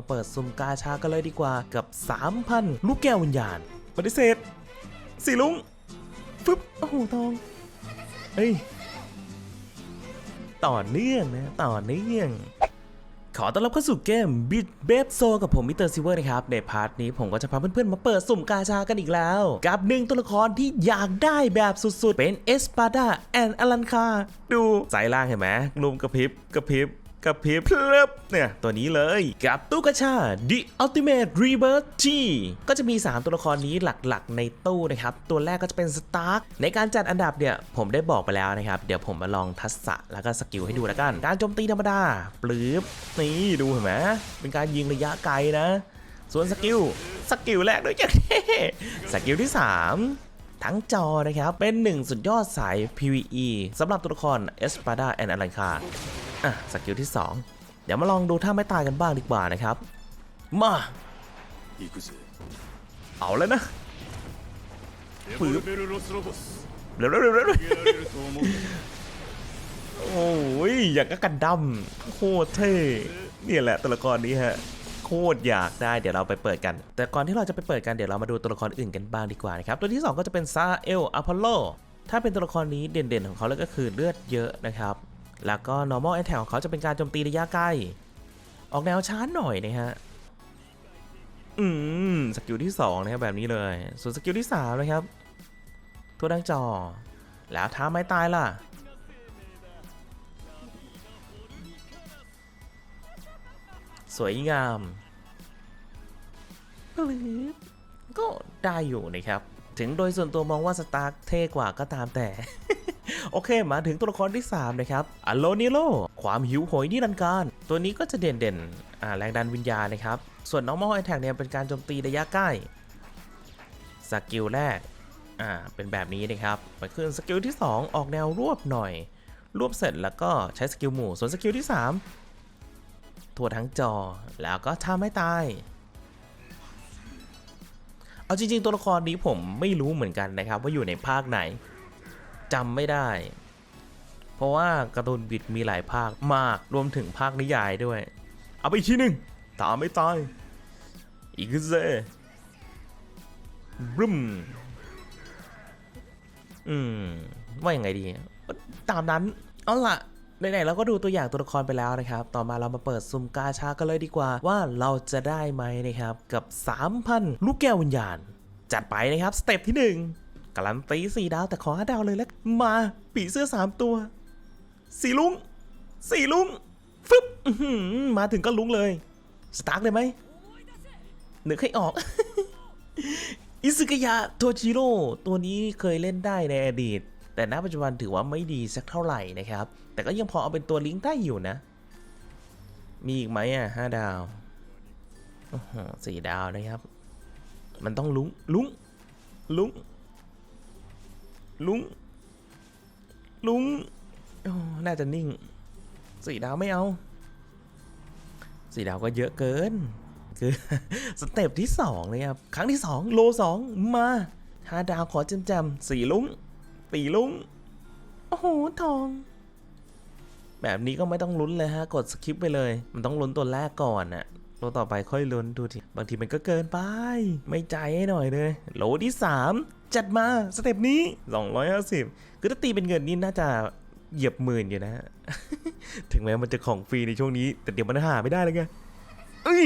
มาเปิดซุ่มกาชากันเลยดีกว่ากับ 3,000 ลูกแก้ววิญญาณ ปฏิเสธสีลุง ฟึบ โอ้โหทองเฮ้ย ต่อเนื่องนะ ต่อเนื่อง ขอต้อนรับเข้าสู่เกม Beat b a b s o กับผมมิสเตอร์ซิเวอร์นะครับ ในพาร์ทนี้ผมก็จะพาเพื่อนๆ มาเปิดสุ่มกาชากันอีกแล้ว กับหนึ่งตัวละครที่อยากได้แบบสุดๆ เป็นเอสปาดาแอนอลันคา ดูสายล่างเห็นไหมลุมกระพริบกระพริบ กระพริบเพลิบเนี่ยตัวนี้เลยกับตู้กาชา The Ultimate Rebirth G ก็จะมี 3 ตัวละครนี้หลักๆ ในตู้นะครับ ตัวแรกก็จะเป็นสตาร์กในการจัดอันดับเนี่ยผมได้บอกไปแล้วนะครับ เดี๋ยวผมมาลองทักษะแล้วก็สกิลให้ดูแล้วกัน การโจมตีธรรมดาปลื้บนี่ดูเห็นไหมเป็นการยิงระยะไกลนะ ส่วนสกิลสกิลแรกด้วยจ้ะสกิลที่3ทั้งจอนะครับ เป็นหนึ่งสุดยอดสาย PVE สำหรับตัวละคร Espada and a l a n c a อ่่ะสกิลที่ 2 เดี๋ยวมาลองดูท่าไม่ตายกันบ้างดีกว่านะครับ มา เอาแล้วนะปื๊บเร็วเร็วเร็วเร็วโอ้ยอย่างก็กันดั้มโคตรเท่นี่แหละตัวละครนี้ฮะโคตรอยากได้เดี๋ยวเราไปเปิดกัน แต่ก่อนที่เราจะไปเปิดกันเดี๋ยวเรามาดูตัวละครอื่นกันบ้างดีกว่านะครับ ตัวที่ 2 ก็จะเป็นซาเอลอพอลโล ถ้าเป็นตัวละครนี้เด่นๆของเขาแล้วก็คือเลือดเยอะนะครับ แล้วก็ normal attack ของเขาจะเป็นการโจมตีระยะใกล้ออกแนวช้าหน่อยนะฮะ อืม สกิลที่ 2 นะครับ แบบนี้เลย ส่วนสกิลที่ 3 นะครับทั่วดังจอ แล้วท้าไม้ตายล่ะ สวยงามก็ได้อยู่นะครับ ถึงโดยส่วนตัวมองว่าสตาร์เท่กว่าก็ตามแต่ โอเค มาถึงตัวละครที่ 3 นะครับอโลนิโล ความหิวโหยนิรันดร์การ ตัวนี้ก็จะเด่นเด่นๆแรงดันวิญญาณนะครับ ส่วน normal attack เนี่ยเป็นการโจมตีระยะใกล้ สกิลแรก อ่า เป็นแบบนี้นะครับไปขึ้นสกิลที่ 2 ออกแนวรวบหน่อย รวบเสร็จแล้วก็ใช้สกิลหมู่ ส่วนสกิลที่ 3ทั่วทั้งจอ แล้วก็ทำให้ตายเอาจริงๆ ตัวละครนี้ผมไม่รู้เหมือนกันนะครับ ว่าอยู่ในภาคไหน จำไม่ได้ เพราะว่าการ์ตูนบิดมีหลายภาคมากรวมถึงภาคนิยายด้วย เอาไปอีกทีหนึ่งตามไม่ตาย อีกเซบรึมอืม ว่ายังไงดี ตามนั้น เอาล่ะไหนๆเราก็ดูตัวอย่างตัวละครไปแล้วนะครับ ต่อมาเรามาเปิดซุ่มกาชากันเลยดีกว่า ว่าเราจะได้ไหมนะครับ กับ 3,000 ลูกแก้ววิญญาณ จัดไปนะครับ สเต็ปที่ 1 การันตี4ดาวแต่ขอ5ดาวเลยแล้วมาปีเสื้อ3ตัวสีลุงสีลุงฟึบมาถึงก็ลุงเลยสตาร์ทเลยไหมนึกให้ออก อิซึกยะโทจิโร่ตัวนี้เคยเล่นได้ในอดีต แต่ณปัจจุบันถือว่าไม่ดีสักเท่าไหร่นะครับ แต่ก็ยังพอเอาเป็นตัวลิงก์ได้อยู่นะ มีอีกไหมอะห้าดาวสี่ดาวนะครับ มันต้องลุงลุงลุง ลุง ลุงโอ้น่าจะนิ่ง สี่ดาวไม่เอา สี่ดาวก็เยอะเกิน คือสเต็ปที่2เลยครับ ครั้งที่2โล2มาห้าดาวขอจำจำสี่ลุงตีลุง โอ้โห ทอง แบบนี้ก็ไม่ต้องลุ้นเลยฮะ กดสคิปไปเลย มันต้องลุ้นตัวแรกก่อนอะตัวต่อไปค่อยลุ้นดูที บางทีมันก็เกินไป ไม่ใจให้หน่อยเลย โลที่3 จัดมาสเต็ปนี้ 250 คือถ้าตีเป็นเงินนี่น่าจะเหยียบหมื่นอยู่นะ ถึงแม้มันจะของฟรีในช่วงนี้ แต่เดี๋ยวมันหาไม่ได้เลยไงเอ้ย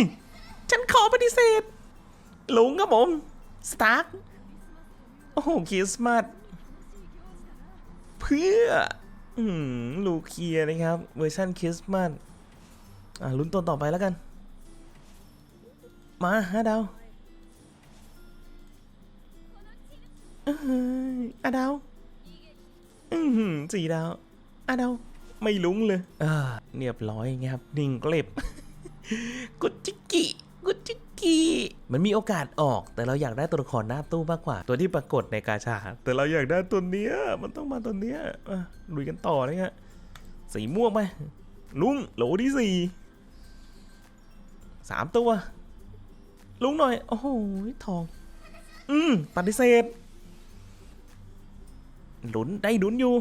ฉันขอปฏิเสธลุงครับผม สตาร์คโอ้โหคริสต์มาสเพื่ออืมลูเคียนะครับ เวอร์ชันคริสต์มาสอะลุ้นตัวต่อไปแล้วกัน มาห้าดาว อื้อหือะดาวอือหือสี่ดาวอะดาวไม่ลุ้งเลยอ่าเรียบร้อยไงครับนิ่งเกล็บกุจิกิกุจิกิมันมีโอกาสออก แต่เราอยากได้ตัวละครหน้าตู้มากกว่า ตัวที่ปรากฏในกาชา แต่เราอยากได้ตัวเนี้ย มันต้องมาตัวเนี้ยลุยกันต่อนะฮะสีม่วงไหมลุงโหลที่สี่สามตัวลุงหน่อย โอ้โหทอง อืมปฏิเสธ หลุนได้หลุนอยู่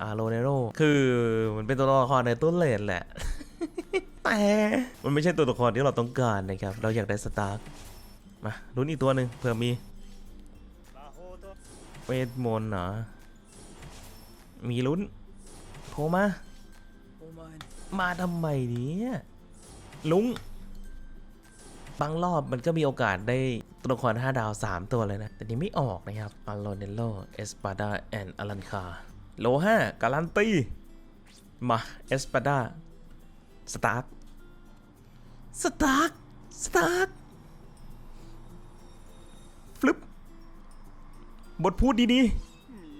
อาโรเนโรคือมันเป็นตัวละครในต้นเลนแหละ แต่มันไม่ใช่ตัวละครที่เราต้องการนะครับ เราอยากได้สตาร์มาลุ้นอีกตัวหนึ่งเผื่อมีเวทมนต์เหรอ มีลุ้นโผล่มา มาทำไมเนี่ยลุง บางรอบมันก็มีโอกาสได้ตัวละคร 5 ดาว 3 ตัวเลยนะ แต่นี่ไม่ออกนะครับอ l โ n เนโลเอสปาดาแอนอลันคาโล5การันตี มาเอสปาดาสตาร์สตาร์สตาร์ฟลิปบทพูดดี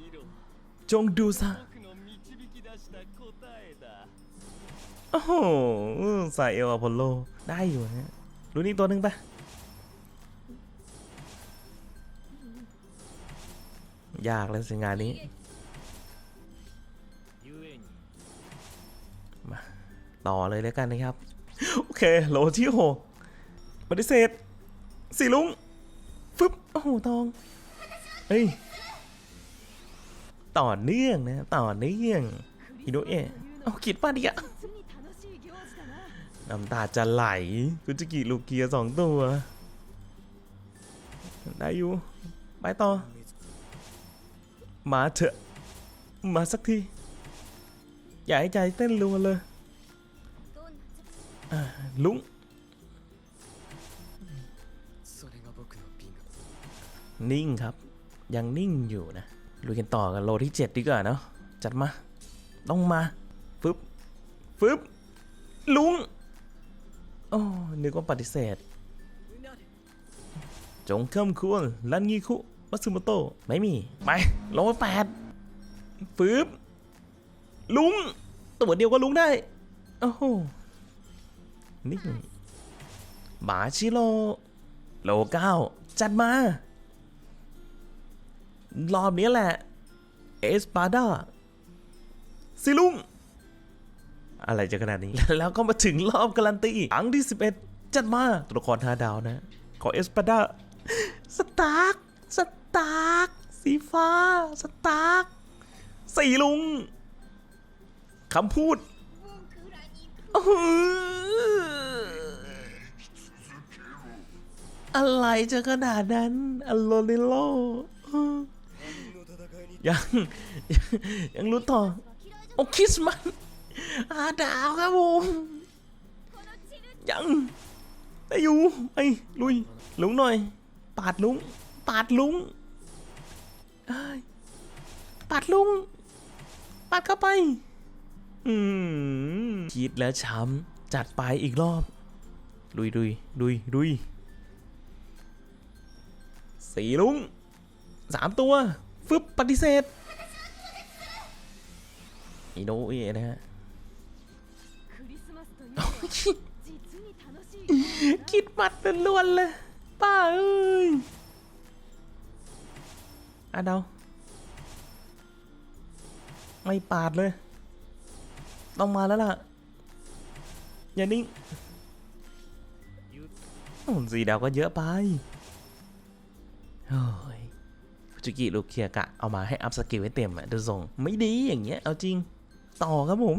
ๆ จงดูซะโอ้โหใส่เอลอพอลโล ได้อยู่ฮะ ดูนี่ตัวหนึ่งปะยากเลยสิงานนี้มาต่อเลยแล้วกันนะครับ โอเคโหลที่หกปฏิเสธสีลุงฟึบโอ้โหทองเฮ้ยต่อเนื่องนะ ต่อเนื่องฮิโดเอะเอาคิดป่ะดิอะ น้ำตาจะไหลกุจิกิลูกเกียสองตัว ได้อยู่ ไปต่อ มาเถอะ มาสักที อย่าให้ใจเต้นรัวเลยลุงนิ่งครับ ยังนิ่งอยู่นะลุยกันต่อกันโลที่ 7 ดีกว่าเนาะจัดมา ต้องมาฟึบฟึบลุง โอ้นึกว่าปฏิเสธ จงเข้มควรลันงีคุมัตสึโมโตะไม่มี ไปโลแปดฟืบลุง ตัวเดียวก็ลุงได้ โอ้โห นี่บาชิโร่โลเก้า จัดมา รอบนี้แหละ เอสปาดาซิลุง อะไรจะขนาดนี้ แล้วก็มาถึงรอบการันตีครั้งที่ 11 จัดมาตัวละครห้าดาวนะ ขอเอสปาดาสตาร์กสตาร์กสีฟ้า สตาร์กสีลุงคำพูดอื้อหืออะไรจะขนาดนั้นอโลลิโลยังยังยังรู้ต่อ โอ้คิสมัน อาดาวครับผมยังได้อยู่ไปลุยลุงหน่อย ปาดลุง ปาดลุงเอ้ยปาดลุง ปาดเข้าไป อืมคิดแล้วช้ำจัดไปอีกรอบ ลุยลุยลุยลุยสี่ลุงสามตัว ฟึบปฏิเสธอีโนเอะนะฮะ คิดมัดล้วนเลยป้าเอ้ยอะเดาไม่ปาดเลย ต้องมาแล้วล่ะ อย่านิ่งโอ้สีดาวก็เยอะไปโอ้ยฟูจิกิลูกเคียกะ เอามาให้อัพสกิลให้เต็มอะดูทรงไม่ดีอย่างเงี้ย เอาจริง ต่อครับผม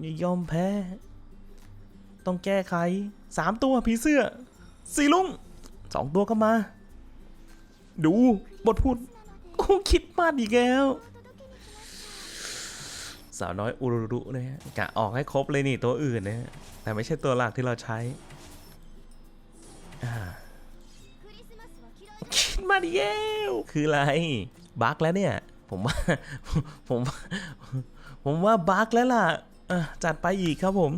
อย่ายอมแพ้ ต้องแก้ไขสามตัวผีเสื้อสี่ลุงสองตัวก็มา ดูบทพูดโอ้คิดมากดีแก้ว สาวน้อยอุรุรุนะฮะกะออกให้ครบเลยนี่ตัวอื่นนะแต่ไม่ใช่ตัวหลักที่เราใช้คิดมาดิเอวคืออะไรบั๊กแล้วเนี่ย ผมว่าผมผมว่าบั๊กแล้วล่ะจัดไปอีกครับผม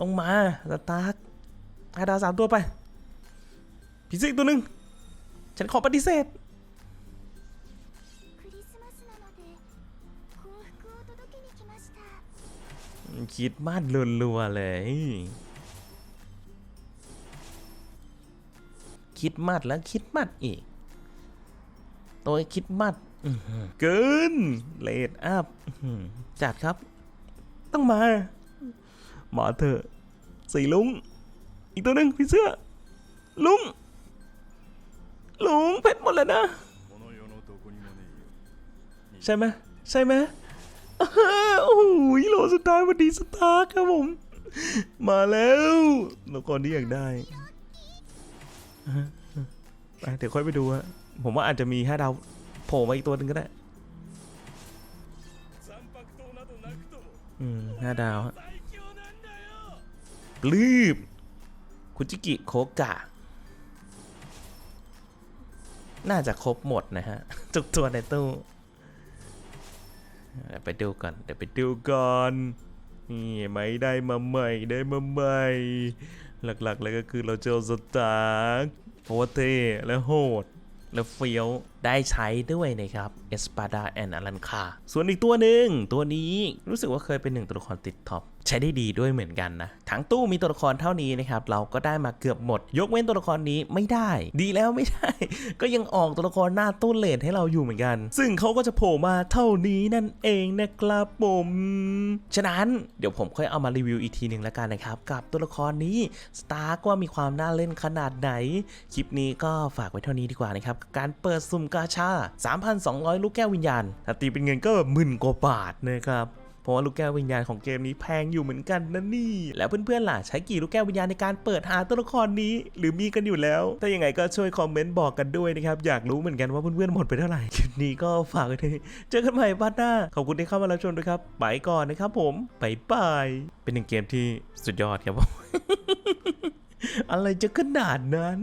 ต้องมาสตาร์ทาดาสามตัวไปพิสิกตัวหนึ่งฉันขอปฏิเสธคิดบ้านลืนลัวเลย คิดมัดแล้วคิดมัดอีก ตัวคิดมัดเกินเลดอัพจัดครับ ต้องมา มาเถอะสีลุง อีกตัวหนึ่งพี่เสื้อ ลุง ลุงเพชรหมดแล้วนะ ใช่ไหมใช่ไหมโอ้โหโลสุดท้ายวันดีสตาร์ครับผม มาแล้วละครนี้อยากได้เดี๋ยวค่อยไปดูฮะผมว่าอาจจะมีห้าดาวโผล่มาอีกตัวหนึ่งก็ได้ อืมห้าดาวฮะ ลืบคุจิกิโคกะ น่าจะครบหมดนะฮะทุกตัวในตู้เดี๋ยวไปดูก่อนเดี๋ยวไปดูก่อนนี่ไม่ได้มาใหม่ได้มาใหม่ หลักๆเลยก็คือเราเจอสตาร์กเพราะว่าเทและโหด และเฟี้ยว ได้ใช้ด้วยนะครับเอสปาดาแอนอลันคาส่วนอีกตัวหนึ่งตัวนี้รู้สึกว่าเคยเป็นหนึ่งตัวละครติดท็อปใช้ได้ดีด้วยเหมือนกันนะ ทั้งตู้มีตัวละครเท่านี้นะครับเราก็ได้มาเกือบหมด ยกเว้นตัวละครนี้ไม่ได้ ดีแล้วไม่ได้ก็ยังออกตัวละครหน้าตู้เลทให้เราอยู่เหมือนกัน ซึ่งเขาก็จะโผล่มาเท่านี้นั่นเองนะครับผมฉะนั้นเดี๋ยวผมค่อยเอามารีวิวอีกทีหนึ่งแล้วกันนะครับ กับตัวละครนี้สตาร์กว่ามีความน่าเล่นขนาดไหนคลิปนี้ก็ฝากไว้เท่านี้ดีกว่านะครับกับการเปิดสุ่มกาชา 3,200 ลูกแก้ววิญญาณถ้าตีเป็นเงินก็หมื่นกว่าบาทนะครับเพราะว่าลูกแก้ววิญญาณของเกมนี้แพงอยู่เหมือนกันนะนี่ แล้วเพื่อนๆล่ะใช้กี่ลูกแก้ววิญญาณในการเปิดหาตัวละครนี้ หรือมีกันอยู่แล้ว ถ้ายังไงก็ช่วยคอมเมนต์บอกกันด้วยนะครับ อยากรู้เหมือนกันว่าเพื่อนๆหมดไปเท่าไหร่คลิปนี้ก็ฝากไว้ที่นี่เจอกันใหม่บ้านหน้า ขอบคุณที่เข้ามารับชมด้วยครับไปก่อนนะครับผมบายบายเป็นหนึ่งเกมที่สุดยอดครับผมอะไรจะขนาดนั้น